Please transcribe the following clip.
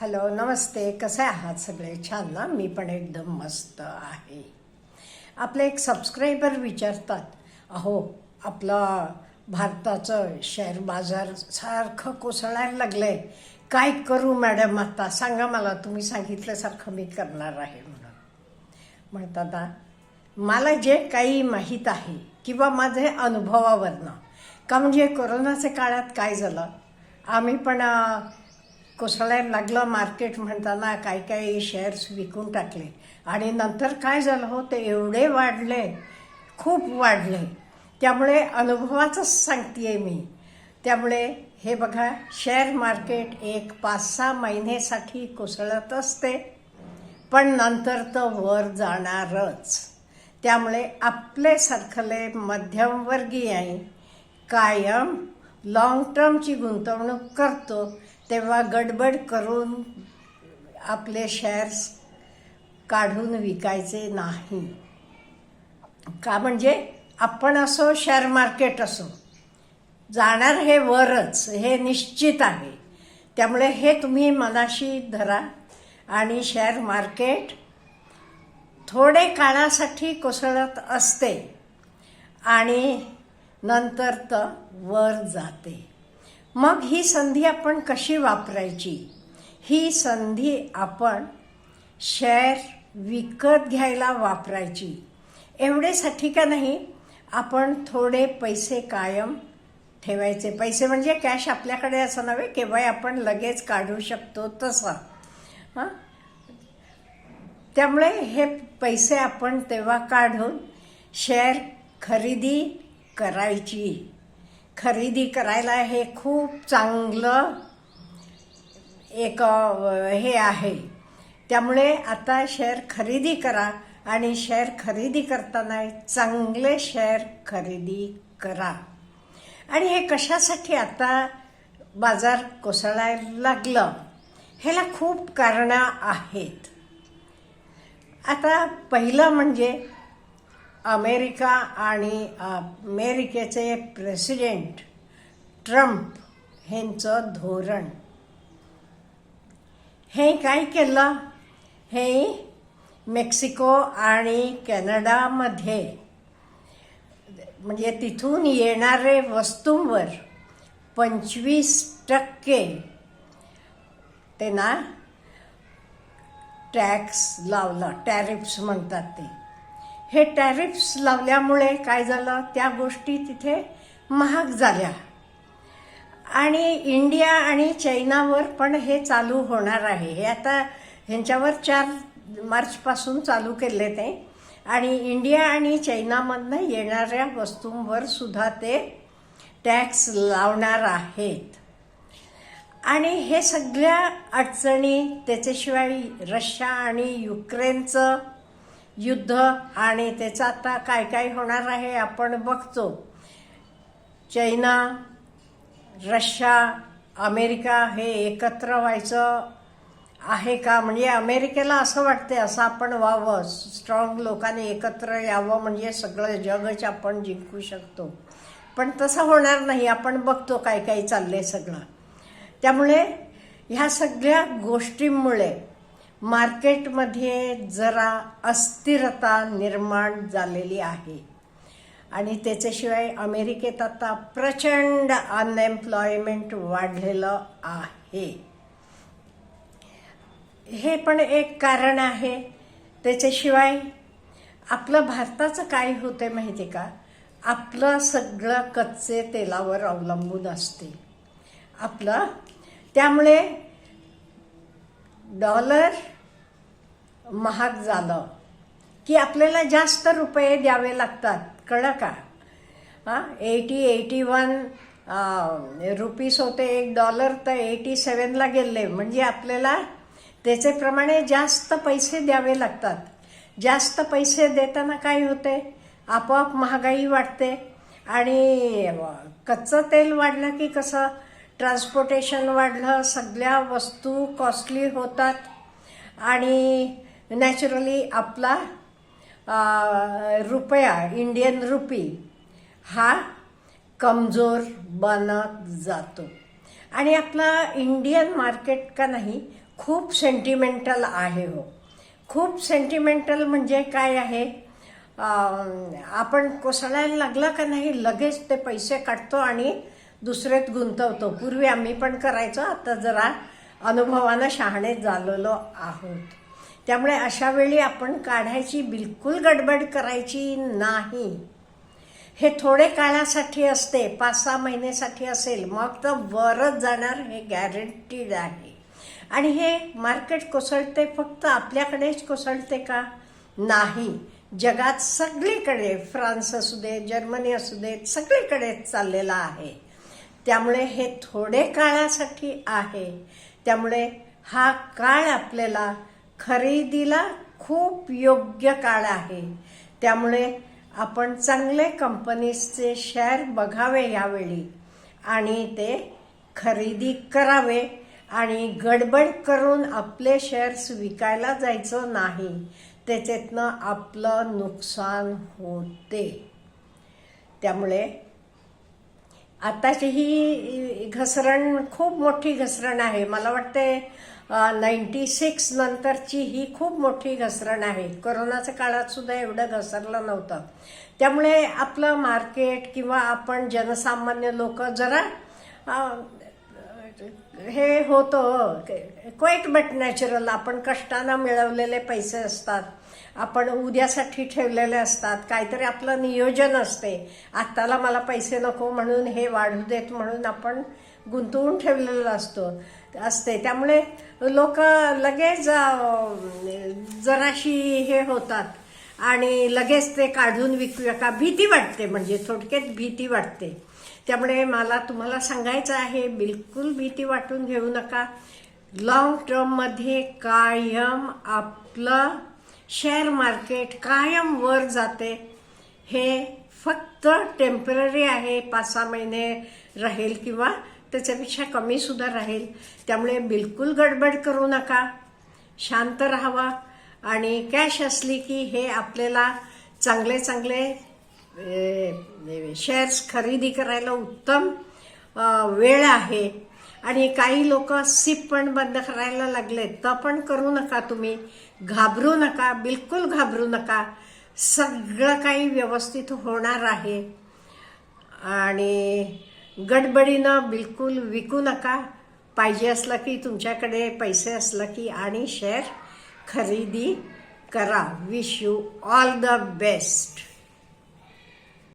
Hello नमस्ते. कसे आहात सगळे? छान ना? मी पण एकदम मस्त आहे. आपले एक सबस्क्रायबर विचारतात अहो आपलं भारताचं शेअर बाजार सारखं कोसळायला आहे काय करू मॅडम आता? सांगा मला तुम्ही सांगितल्यासारखं मी करणार आहे म्हणून. म्हणतात मला जे काही माहीत आहे किंवा माझे अनुभवावरनं का म्हणजे कोरोनाच्या काळात काय झालं? आम्ही पण कोसळायला लागलं मार्केट म्हणताना काही काही शेअर्स विकून टाकले. आणि नंतर काय झालं हो ते एवढे वाढले खूप वाढले. त्यामुळे अनुभवाचंच सांगते मी. त्यामुळे हे बघा शेअर मार्केट एक पाच सहा महिनेसाठी कोसळत असते पण नंतर तर वर जाणारच. त्यामुळे आपले सरखले मध्यमवर्गीय कायम लॉंग टर्मची गुंतवणूक करतो तेव्हा गडबड करून आपले शेअर्स काढून विकायचे नाही. का म्हणजे आपण असो शेअर मार्केट असो जाणार हे वरच हे निश्चित आहे. त्यामुळे हे तुम्ही मनाशी धरा आणि शेअर मार्केट थोडे काळासाठी कोसळत असते आणि नंतर तर वर जाते. मग ही संधी आपण कशी वापरायची? ही संधी आपण शेअर विकत घ्यायला वापरायची. एवढेसाठी का नाही? आपण थोडे पैसे कायम ठेवायचे. पैसे म्हणजे कॅश आपल्याकडे असं नव्हे केव्हाही आपण लगेच काढू शकतो तसं. हां? त्यामुळे हे पैसे आपण तेव्हा काढून शेअर खरेदी करायची. खरेदी करायला हे खूप चांगलं एक हे आहे. त्यामुळे आता शेअर खरेदी करा आणि शेअर खरेदी करताना चांगले शेअर खरेदी करा. आणि हे कशासाठी आता बाजार कोसळायला लागलं? ह्याला खूप कारणं आहेत. आता पहिलं म्हणजे अमेरिका आणि अमेरिकेचे प्रेसिडेंट ट्रम्प ह्यांचं धोरण. हे काय केलं? हे मेक्सिको आणि कॅनडामध्ये म्हणजे तिथून येणारे वस्तूंवर पंचवीस टक्के ते ना टॅक्स लावला टॅरिफ्स म्हणतात ते. हे टॅरिफ्स लावल्यामुळे काय झालं? त्या गोष्टी तिथे महाग झाल्या. आणि इंडिया आणि चैनावर पण हे चालू होणार आहे. हे आता ह्यांच्यावर चार मार्चपासून चालू केले ते. आणि इंडिया आणि चैनामधनं येणाऱ्या वस्तूंवर सुद्धा ते टॅक्स लावणार आहेत. आणि हे सगळ्या अडचणी त्याच्याशिवाय रशिया आणि युक्रेनचं युद्ध आणि त्याचं आता काय काय होणार आहे आपण बघतो. चैना रशिया अमेरिका हे एकत्र व्हायचं आहे का? म्हणजे अमेरिकेला असं वाटते असं आपण व्हावं. स्ट्रॉंग लोकांनी एकत्र यावं म्हणजे सगळं जगच आपण जिंकू शकतो. पण तसं होणार नाही. आपण बघतो काय काय चाललं आहे सगळं. त्यामुळे ह्या सगळ्या गोष्टींमुळे मार्केटमध्ये जरा अस्थिरता निर्माण झालेली आहे. आणि त्याच्याशिवाय अमेरिकेत आता प्रचंड अनएम्प्लॉयमेंट वाढलेलं आहे. हे पण एक कारण आहे. त्याच्याशिवाय आपलं भारताचं काय होते माहिती का? आपलं सगळं कच्चे तेलावर अवलंबून असते. आपलं त्यामुळे डॉलर महाग झालं. की आपल्याला जास्त रुपये द्यावे लागतात. कळलं का? हां एटी एटी वन रुपीस होते एक डॉलर तर एटी सेवनला गेले. म्हणजे आपल्याला त्याचेप्रमाणे जास्त पैसे द्यावे लागतात. जास्त पैसे देताना काय होते? आपोआप महागाई वाढते. आणि कच्चं तेल वाढलं की कसं? ट्रान्सपोर्टेशन वाढलं सगळ्या वस्तू कॉस्टली होतात. आणि नॅचरली आपला रुपया इंडियन रुपी हा कमजोर बनत जातो. आणि आपला इंडियन मार्केट का नाही खूप सेंटिमेंटल आहे हो. खूप सेंटिमेंटल म्हणजे काय आहे? आपण कोसळायला लागला का नाही लगेच ते पैसे काढतो आणि दुसरेत गुंतवतो. पूर्वी आम्ही पण करायचो आता जरा अनुभवानं शहाणे झालेलो आहोत. त्यामुळे अशा वेळी आपण काढायची बिलकुल गडबड करायची नाही. हे थोडे काळासाठी असते पाच सहा महिन्यासाठी असेल मग तर वरच जाणार हे गॅरंटीड आहे. आणि हे मार्केट कोसळते फक्त आपल्याकडेच कोसळते का? नाही. जगात सगळीकडे फ्रान्स असू दे जर्मनी असू दे सगळीकडेच चाललेलं आहे. त्यामुळे हे थोडे काळासाठी आहे. त्यामुळे हा काळ आपल्याला खरेदीला खूप योग्य काळ आहे. त्यामुळे आपण चांगले कंपनीजचे शेअर बघावे यावेळी आणि ते खरेदी करावे आणि गडबड करून आपले शेअर्स विकायला जायचं नाही. त्याच्यातनं आपलं नुकसान होते. त्यामुळे आताची ही घसरण खूप मोठी घसरण आहे. मला वाटते नाईन्टी सिक्स नंतरची ही खूप मोठी घसरण आहे. कोरोनाच्या काळात सुद्धा एवढं घसरलं नव्हतं. त्यामुळे आपलं मार्केट किंवा आपण जनसामान्य लोक जरा हे होतं. क्वाईट बट नॅचरल आपण कष्टानं मिळवलेले पैसे असतात. आपण उद्यासाठी ठेवलेले असतात. काहीतरी आपलं नियोजन असते. आत्ताला मला पैसे नको म्हणून हे वाढू देत म्हणून आपण गुंतवून ठेवलेलं असतो असते. त्यामुळे लोक लगेच जराशी हे होतात आणि लगेच ते काढून विकूया का भीती वाटते म्हणजे थोडक्यात भीती वाटते. त्यामुळे मला तुम्हाला सांगायचं आहे बिलकुल भीती वाटून घेऊ नका. लॉंग टर्ममध्ये कायम आपलं शेअर मार्केट कायम वर जाते. हे फक्त टेंपररी आहे पाच सहा महिने राहील किंवा त्याच्यापेक्षा कमी सुद्धा राहील. त्यामुळे बिलकुल गडबड करू नका. शांत राहावा. आणि कॅश असली की हे आपल्याला चांगले चांगले शेअर्स खरेदी करायला उत्तम वेळ आहे. आणि काही लोक सिप पण बंद करायला लागले तर पण करू नका तुम्ही. घाबरू नका बिलकुल घाबरू नका. सगळं काही व्यवस्थित होणार आहे. आणि गडबडीनं बिलकुल विकू नका. पाहिजे असलं की तुमच्याकडे पैसे असलं की आणि शेअर खरेदी करा. Wish you all the best